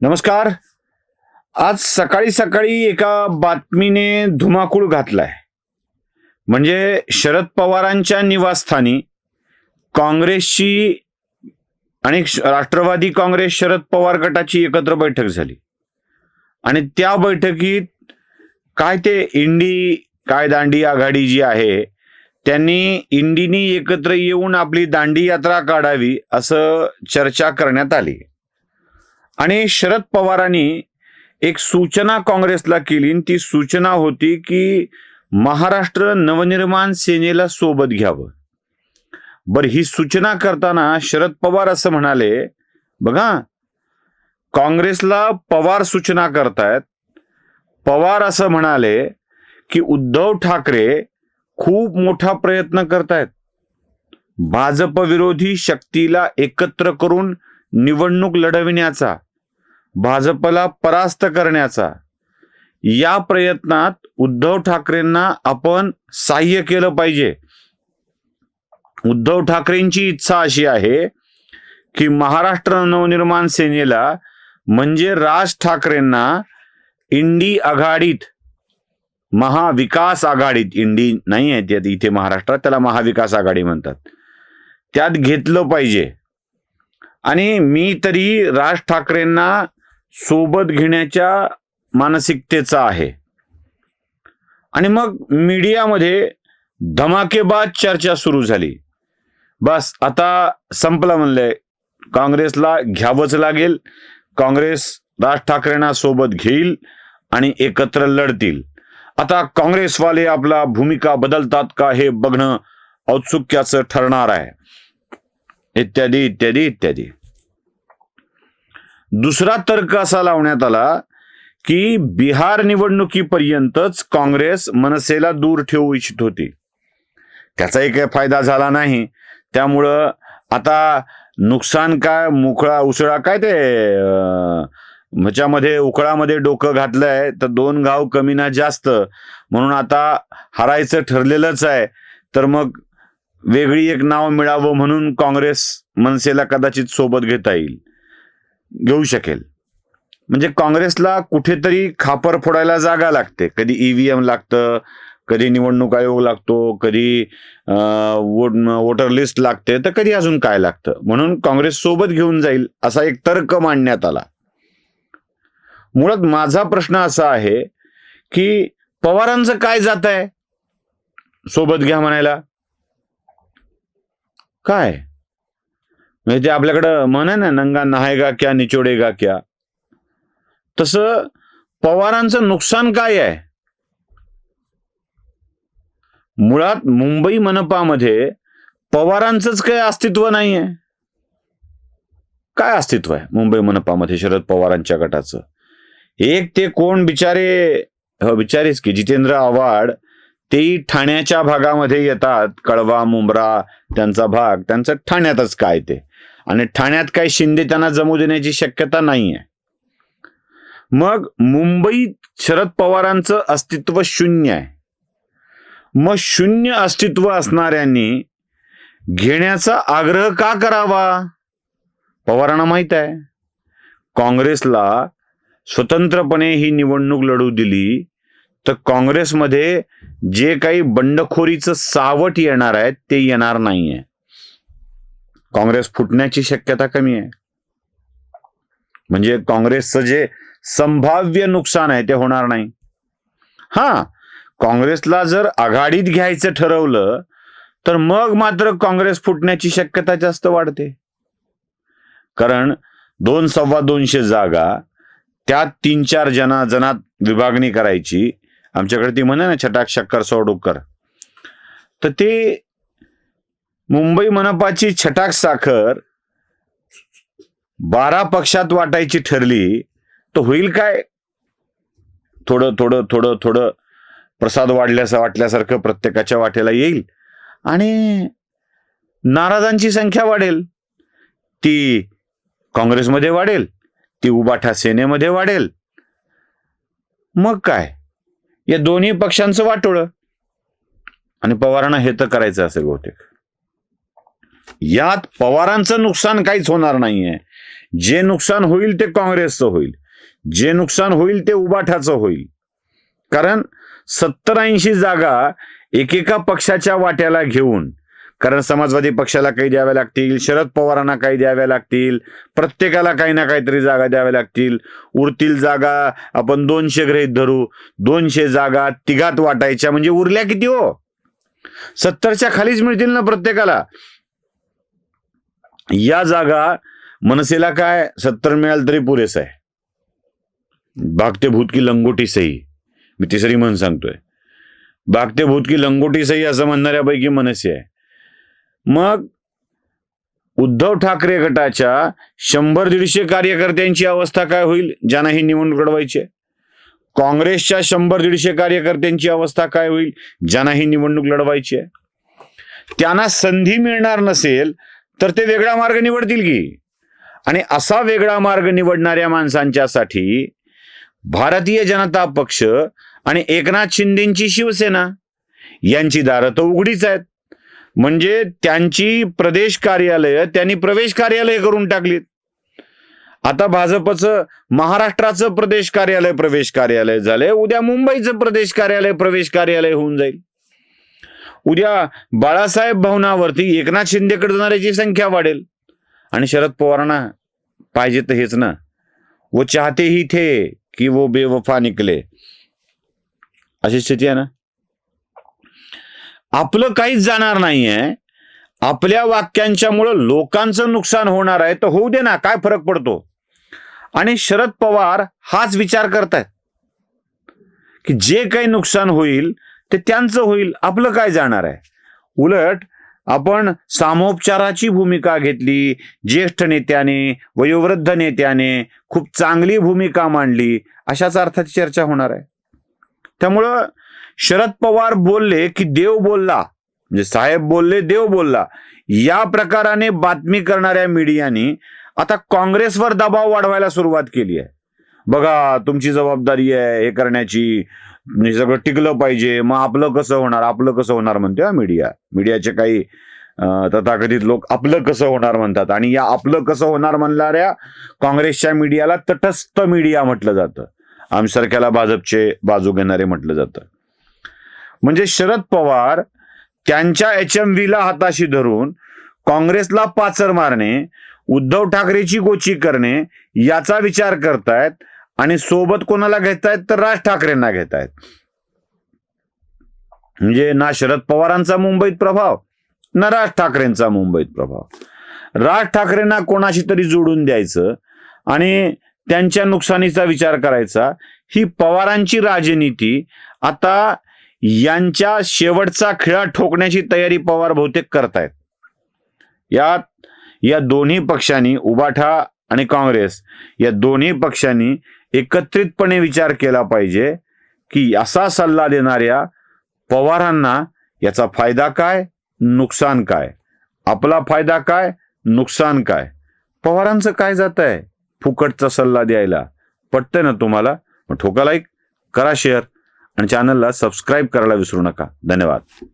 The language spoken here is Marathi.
नमस्कार. आज सकाळी सकाळी एका बातमीने धुमाकूळ घातलाय. म्हणजे शरद पवारांच्या निवासस्थानी काँग्रेसची आणि राष्ट्रवादी काँग्रेस शरद पवार गटाची एकत्र बैठक झाली. आणि त्या बैठकीत काय ते इंडी काय दांडी आघाडी जी आहे त्यांनी इंडीनी एकत्र येऊन आपली दांडी यात्रा काढावी असं चर्चा करण्यात आली. आणि शरद पवारांनी एक सूचना काँग्रेसला केली आणि ती सूचना होती की महाराष्ट्र नवनिर्माण सेनेला सोबत घ्यावं. बर ही सूचना करताना शरद पवार असं म्हणाले बघा काँग्रेसला पवार सूचना करतायत. पवार असं म्हणाले की उद्धव ठाकरे खूप मोठा प्रयत्न करतायत. भाजप विरोधी शक्तीला एकत्र करून निवडणूक लढविण्याचा भाजपला परास्त करण्याचा. या प्रयत्नात उद्धव ठाकरेंना आपण सहाय्य केलं पाहिजे. उद्धव ठाकरेंची इच्छा अशी आहे की महाराष्ट्र नवनिर्माण सेनेला म्हणजे राज ठाकरेंना इंडी आघाडीत महाविकास आघाडीत इंडी नाही आहे त्यात इथे महाराष्ट्रात त्याला महाविकास आघाडी म्हणतात. त्यात घेतलं पाहिजे. आणि मी तरी राज ठाकरेंना सोबत घेण्याच्या मानसिकतेचा आहे. आणि मग मीडियामध्ये धमाकेबाज चर्चा सुरू झाली. बस आता संपलं म्हणलंय. काँग्रेसला घ्यावंच लागेल. काँग्रेस राज ठाकरेंना सोबत घेईल आणि एकत्र लढतील. आता काँग्रेसवाले आपला भूमिका बदलतात का हे बघणं औत्सुक्याचं ठरणार आहे. इत्यादी इत्यादी इत्यादी. दुसरा तर्क असा लावण्यात आला की बिहार निवडणुकीपर्यंतच काँग्रेस मनसेला दूर ठेवू इच्छित होती. त्याचाही काही फायदा झाला नाही. त्यामुळं आता नुकसान काय मुखळा उसळा काय ते ह्याच्यामध्ये उकळामध्ये डोकं घातलंय तर दोन घाव कमी ना जास्त. म्हणून आता हरायचं ठरलेलंच आहे. तर मग वेगळी एक नाव मिळावं म्हणून काँग्रेस मनसेला कदाचित सोबत घेता येईल. घेऊ शकेल. म्हणजे काँग्रेसला कुठेतरी खापर फोडायला जागा लागते. कधी ईव्हीएम लागतं कधी निवडणूक आयोग लागतो कधी वोट वोटर लिस्ट लागते तर कधी अजून काय लागतं? म्हणून काँग्रेस सोबत घेऊन जाईल असा एक तर्क मांडण्यात आला. मुळात माझा प्रश्न असा आहे की पवारांचं काय जात आहे सोबत घ्या म्हणायला. काय? म्हणजे ते आपल्याकडं म्हण आहे ना नंगा नहायगा क्या निचोडेगा क्या. तसं पवारांचं नुकसान काय आहे? मुळात मुंबई मनपामध्ये पवारांचंच काही अस्तित्व नाही आहे काय अस्तित्व आहे मुंबई मनपामध्ये शरद पवारांच्या गटाचं? एक ते कोण बिचारे हो बिचारेच की जितेंद्र आव्हाड तेही ठाण्याच्या भागामध्ये येतात कळवा मुंब्रा त्यांचा भाग त्यांचं ठाण्यातच काय ते? आणि ठाण्यात काही शिंदे त्यांना जमू देण्याची शक्यता नाही आहे मग मुंबईत शरद पवारांचं अस्तित्व शून्य आहे. मग शून्य अस्तित्व असणाऱ्यांनी घेण्याचा आग्रह का करावा? पवारांना माहीत आहे. काँग्रेसला स्वतंत्रपणे ही निवडणूक लढू दिली तर काँग्रेसमध्ये जे काही बंडखोरीचं सावट येणार आहे ते येणार नाहीये. काँग्रेस फुटण्याची शक्यता कमी आहे. म्हणजे काँग्रेसचं जे संभाव्य नुकसान आहे ते होणार नाही. हा काँग्रेसला जर आघाडीत घ्यायचं ठरवलं तर मग मात्र काँग्रेस फुटण्याची शक्यता जास्त वाढते. कारण दोन सव्वा दोनशे जागा त्यात तीन चार जना जनात विभागणी करायची. आमच्याकडे ती म्हणे ना छटाक शक्कर सोडूकर तर ते मुंबई मनपाची छटाक साखर बारा पक्षात वाटायची ठरली तर होईल काय? थोडं थोडं थोडं थोडं प्रसाद वाढल्यास वाटल्यासारखं प्रत्येकाच्या वाटेला येईल. आणि नाराजांची संख्या वाढेल. ती काँग्रेसमध्ये वाढेल ती उबाठा सेनेमध्ये वाढेल. मग काय? या दोन्ही पक्षांचं वाटोळं. आणि पवारांना हे तर करायचं असेल बहुतेक. यात पवारांचं नुकसान काहीच होणार नाहीये. जे नुकसान होईल ते काँग्रेसचं होईल. जे नुकसान होईल ते उबाठाचं होईल. कारण सत्तर ऐंशी जागा एकेका पक्षाच्या वाट्याला घेऊन कारण समाजवादी पक्षाला काही द्याव्या लागतील शरद पवारांना काही द्याव्या लागतील प्रत्येकाला काही ना काहीतरी जागा द्याव्या लागतील. उरतील जागा आपण दोनशे गृहीत धरू. दोनशे जागा तिघात वाटायच्या म्हणजे उरल्या किती हो? सत्तरच्या खालीच मिळतील ना प्रत्येकाला. या जागा मनसेला काय? सत्तर मिळाल तरी पुरेस आहे. भागते भूत की लंगोटी सही? मी तिसरी म्हण सांगतोय. भागते भूत की लंगोटी सही असं म्हणणाऱ्यापैकी मनसे आहे. मग उद्धव ठाकरे गटाच्या शंभर दीडशे कार्यकर्त्यांची अवस्था काय होईल? ज्यांना ही निवडणूक लढवायची आहे? काँग्रेसच्या शंभर दीडशे कार्यकर्त्यांची अवस्था काय होईल? ज्यांना ही निवडणूक लढवायची आहे? त्यांना संधी मिळणार नसेल तर ते वेगळा मार्ग निवडतील की? आणि असा वेगळा मार्ग निवडणाऱ्या माणसांच्यासाठी भारतीय जनता पक्ष आणि एकनाथ शिंदेची शिवसेना यांची दारं तर उघडीच आहेत. म्हणजे त्यांची प्रदेश कार्यालय त्यांनी प्रवेश कार्यालय करून टाकलीत. आता भाजपचं महाराष्ट्राचं प्रदेश कार्यालय प्रवेश कार्यालय झालंय उद्या मुंबईचं प्रदेश कार्यालय प्रवेश कार्यालय होऊन जाईल. उद्या बाळासाहेब भवनावरती एकनाथ शिंदेकडे जाणाऱ्याची संख्या वाढेल. आणि शरद पवारांना पाहिजे तर हेच ना. वो चाहते ही थे की वो बेवफा निकले. अशी स्थिती आहे ना. आपलं काहीच जाणार नाहीये. आपल्या वाक्यांच्यामुळं लोकांचं नुकसान होणार आहे तर होऊ दे ना काय फरक पडतो? आणि शरद पवार हाच विचार करतायत. की जे काही नुकसान होईल ते त्यांचं होईल आपलं काय जाणार आहे? उलट आपण सामोपचाराची भूमिका घेतली ज्येष्ठ नेत्याने वयोवृद्ध नेत्याने खूप चांगली भूमिका मांडली अशाच अर्थाची चर्चा होणार आहे. त्यामुळं शरद पवार बोलले की देव बोलला म्हणजे साहेब बोलले देव बोलला या प्रकाराने बातमी करणाऱ्या मीडियाने आता काँग्रेसवर दबाव वाढवायला सुरुवात केली आहे. बघा तुमची जबाबदारी आहे हे करण्याची. हे सगळं टिकलं पाहिजे. मग आपलं कसं होणार? आपलं कसं होणार म्हणते हा मीडिया मीडियाचे काही तथाकथित लोक आपलं कसं होणार म्हणतात. आणि या आपलं कसं होणार म्हणणाऱ्या काँग्रेसच्या मीडियाला तटस्थ मीडिया म्हटलं जातं. आमसारख्याला भाजपचे बाजू घेणारे म्हटलं जातं. म्हणजे शरद पवार त्यांच्या एच एम व्हीला हाताशी धरून काँग्रेसला पाचर मारणे उद्धव ठाकरेची गोची करणे याचा विचार करतायत आणि सोबत कोणाला घेतायत तर राज ठाकरेंना घेतायत. म्हणजे ना शरद पवारांचा मुंबईत प्रभाव ना राज ठाकरेंचा मुंबईत प्रभाव. राज ठाकरेंना कोणाशी तरी जोडून द्यायचं आणि त्यांच्या नुकसानीचा विचार करायचा ही पवारांची राजनीती. आता यांच्या शेवटचा खिळा ठोकण्याची तयारी पवार बहुतेक करतायत. यात या दोन्ही पक्षांनी उबाठा आणि काँग्रेस या दोन्ही पक्षांनी एकत्रितपणे विचार केला पाहिजे की असा सल्ला देणाऱ्या पवारांना याचा फायदा काय नुकसान काय? आपला फायदा काय नुकसान काय? पवारांचं काय जात आहे फुकटचा सल्ला द्यायला? पटतंय ना तुम्हाला? मग ठोका लाईक करा शेअर आणि चॅनलला सबस्क्राईब करायला विसरू नका. धन्यवाद.